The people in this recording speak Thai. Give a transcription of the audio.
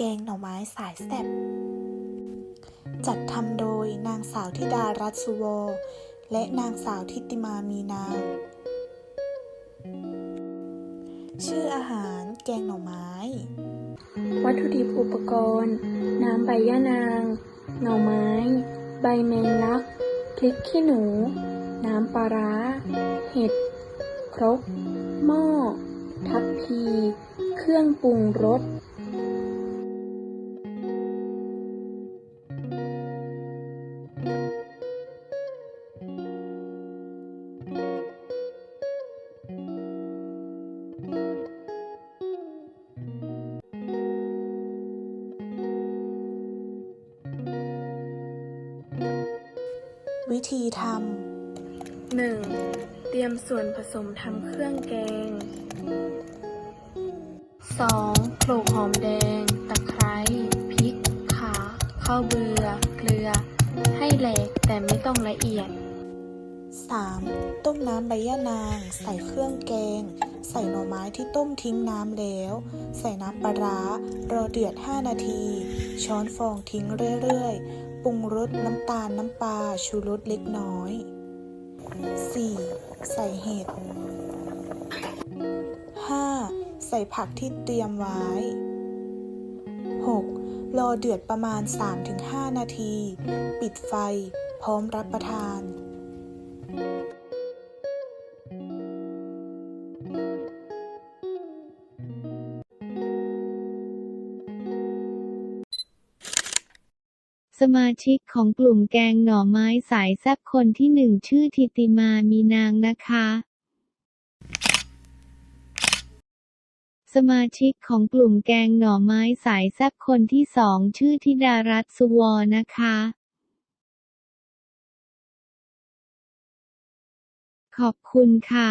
แกงหน่อไม้สายแซ่บจัดทำโดยนางสาวธิดารัตสุโวและนางสาวทิติมามีนา ชื่ออาหารแกงหน่อไม้ วัตถุดิบอุปกรณ์ น้ำใบย่านาง หน่อไม้ ใบแมงลัก พริกขี้หนู น้ำปลาร้า เห็ด ครก หม้อ ทัพพี เครื่องปรุงรส วิธีทหนึ่งเตรียมส่วนผสมทำเครื่องแกง 2. โขลกหอมแดง ตะไคร้พริก ข่าข้าวเบือ เกลือ ให้แหลกแต่ไม่ต้องละเอียด 3. ต้มน้ำใบย่านาง ใส่เครื่องแกง ใส่หน่อไม้ที่ต้มทิ้งน้ำแล้ว ใส่น้ำปลาร้ารอเดือด 5 นาที ช้อนฟองทิ้งเรื่อยๆ ปรุงรสน้ำตาลน้ำปลาชูรสเล็กน้อย 4. ใส่เห็ด 5. ใส่ผักที่เตรียมไว้ 6. รอเดือดประมาณ 3-5 นาที ปิดไฟ พร้อมรับประทาน สมาชิกของกลุ่มแกงหน่อไม้สายแซบคนที่หนึ่งชื่อทิติมามีนางนะคะ สมาชิกของกลุ่มแกงหน่อไม้สายแซบคนที่สองชื่อธิดารัตน์สุวรนะคะ ขอบคุณค่ะ